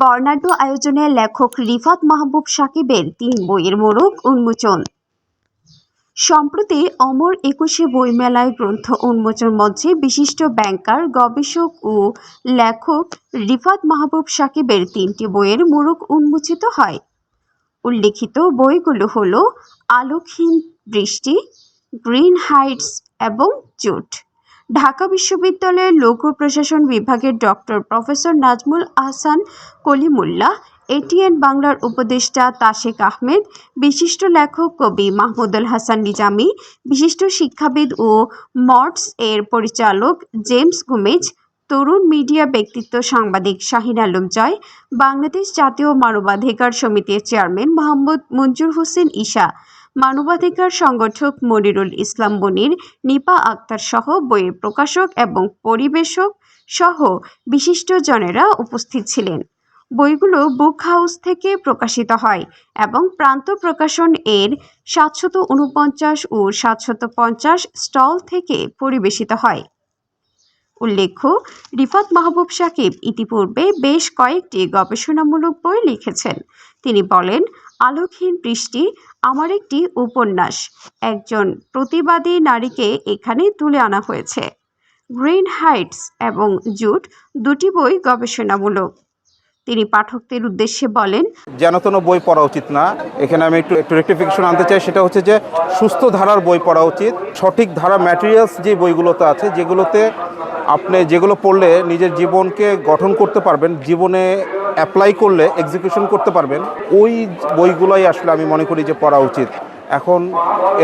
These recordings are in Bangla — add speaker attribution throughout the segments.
Speaker 1: বর্ণাঢ্য আয়োজনে লেখক রিফাত মাহবুব সাকিবের তিন বইয়ের মোড়ক উন্মোচন। সম্প্রতি অমর একুশে বইমেলায় গ্রন্থ উন্মোচন মঞ্চে বিশিষ্ট ব্যাংকার, গবেষক ও লেখক রিফাত মাহবুব সাকিবের তিনটি বইয়ের মোড়ক উন্মোচিত হয়। উল্লেখিত বইগুলো হলো আলোকহীন বৃষ্টি, গ্রিন হাইটস এবং জুট। ঢাকা বিশ্ববিদ্যালয়ের লোক প্রশাসন বিভাগের doctor professor Nazmul Ahsan Kalimullah, ATN বাংলার উপদেষ্টা তাশেক আহমেদ, বিশিষ্ট লেখক কবি মাহমুদুল হাসান নিজামি, বিশিষ্ট শিক্ষাবিদ ও মর্টস এর পরিচালক জেমস গুমেজ, তরুণ মিডিয়া ব্যক্তিত্ব সাংবাদিক শাহিন আলম জয়, বাংলাদেশ জাতীয় মানবাধিকার সমিতির চেয়ারম্যান মোহাম্মদ মঞ্জুর হোসেন ঈশা মানবাধিকার সংগঠক মনিরুল ইসলাম বনির নিপা আক্তার সহ বইয়ের প্রকাশক এবং পরিবেশক সহ বিশিষ্টজনেরা উপস্থিত ছিলেন। বইগুলো বুক হাউস থেকে প্রকাশিত হয় এবং প্রান্ত প্রকাশন এর সাতশত উনপঞ্চাশ ও সাতশত পঞ্চাশ স্টল থেকে পরিবেশিত হয়। উল্লেখ্য, রিফাত মাহবুব সাকিব ইতিপূর্বে বেশ কয়েকটি গবেষণামূলক বই লিখেছেন। তিনি বলেন আলোকহীন বৃষ্টি আমার একটি উপন্যাস। একজন প্রতিবাদী নারীকে এখানে তুলে আনা হয়েছে। গ্রিন হাইটস এবং জুট দুটি বই গবেষণামূলক। তিনি পাঠকদের উদ্দেশ্যে বলেন,
Speaker 2: যেন তেন বই পড়া উচিত না। এখানে আমি একটু একটু রেক্টিফিকেশন আনতে চাই, সেটা হচ্ছে যে সুস্থ ধারার বই পড়া উচিত। সঠিক ধারা ম্যাটেরিয়ালস যে বইগুলোতে আছে, যেগুলোতে আপনি যেগুলো পড়লে নিজের জীবনকে গঠন করতে পারবেন, জীবনে অ্যাপ্লাই করলে এক্সিকিউশন করতে পারবেন। ওই বইগুলোই আসলে আমি মনে করি যে পড়া উচিত। এখন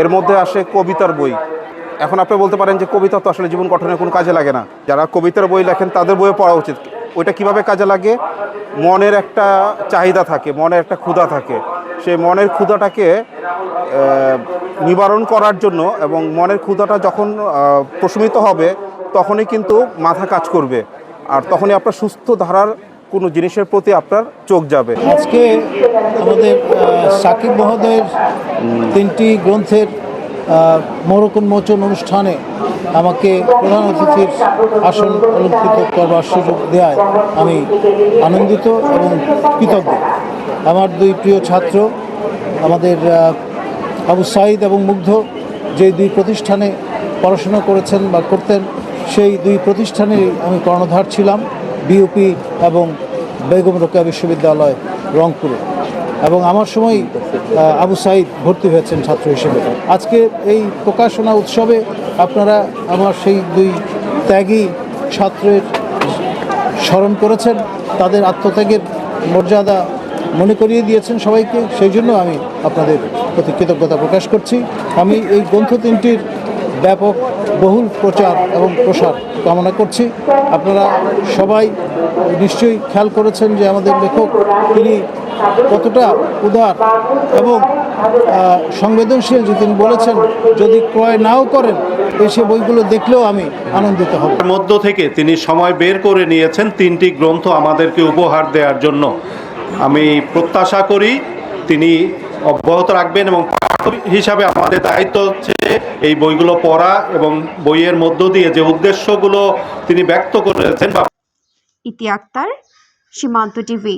Speaker 2: এর মধ্যে আসে কবিতার বই। এখন আপনি বলতে পারেন যে কবিতা তো আসলে জীবন গঠনের কোনো কাজে লাগে না। যারা কবিতার বই লেখেন তাদের বইয়ে পড়া উচিত। ওইটা কীভাবে কাজে লাগে? মনের একটা চাহিদা থাকে, মনের একটা ক্ষুধা থাকে। সেই মনের ক্ষুধাটাকে নিবারণ করার জন্য এবং মনের ক্ষুধাটা যখন প্রশমিত হবে, তখনই কিন্তু মাথা কাজ করবে। আর তখনই আপনার সুস্থ ধারার কোনো জিনিসের প্রতি আপনার চোখ যাবে।
Speaker 3: আজকে আমাদের সাকিব মহোদয়ের তিনটি গ্রন্থের আহ, মোড়ক উন্মোচন অনুষ্ঠানে আমাকে প্রধান অতিথির আসন অলঙ্কৃত করবার সুযোগ দেওয়ায় আমি আনন্দিত এবং কৃতজ্ঞ। আমার দুই প্রিয় ছাত্র আমাদের আবু সাইদ এবং মুগ্ধ যে দুই প্রতিষ্ঠানে পড়াশোনা করেছেন বা করতেন সেই দুই প্রতিষ্ঠানেই আমি কর্ণধার ছিলাম। বিউপি এবং বেগম রোকেয়া বিশ্ববিদ্যালয় রংপুরে। এবং আমার সময় আবু সাইদ ভর্তি হয়েছেন ছাত্র হিসেবে। আজকে এই প্রকাশনা উৎসবে আপনারা আমার সেই দুই ত্যাগী ছাত্রের স্মরণ করেছেন। তাদের আত্মত্যাগের মর্যাদা মনে করিয়ে দিয়েছেন সবাইকে। সেই জন্য আমি আপনাদের প্রতি কৃতজ্ঞতা প্রকাশ করছি। আমি এই গ্রন্থ তিনটির ব্যাপক বহুল প্রচার এবং প্রসার কামনা করছি। আপনারা সবাই নিশ্চয়ই খেয়াল করেছেন যে আমাদের লেখক তিনি কতটা উদার এবং সংবেদনশীল যে তিনি বলেছেন, যদি ক্রয় নাও করেন, এসে বইগুলো দেখলেও আমি আনন্দিত হব।
Speaker 4: মধ্য থেকে তিনি সময় বের করে নিয়েছেন তিনটি গ্রন্থ আমাদেরকে উপহার দেওয়ার জন্য। আমি প্রত্যাশা করি তিনি অব্যাহত রাখবেন এবং হিসাবে আমাদের দায়িত্ব হচ্ছে এই বইগুলো পড়া এবং বইয়ের মধ্য দিয়ে যে উদ্দেশ্যগুলো তিনি ব্যক্ত করেছেন বা
Speaker 1: ইতি আক্তার সীমান্ত টিভি।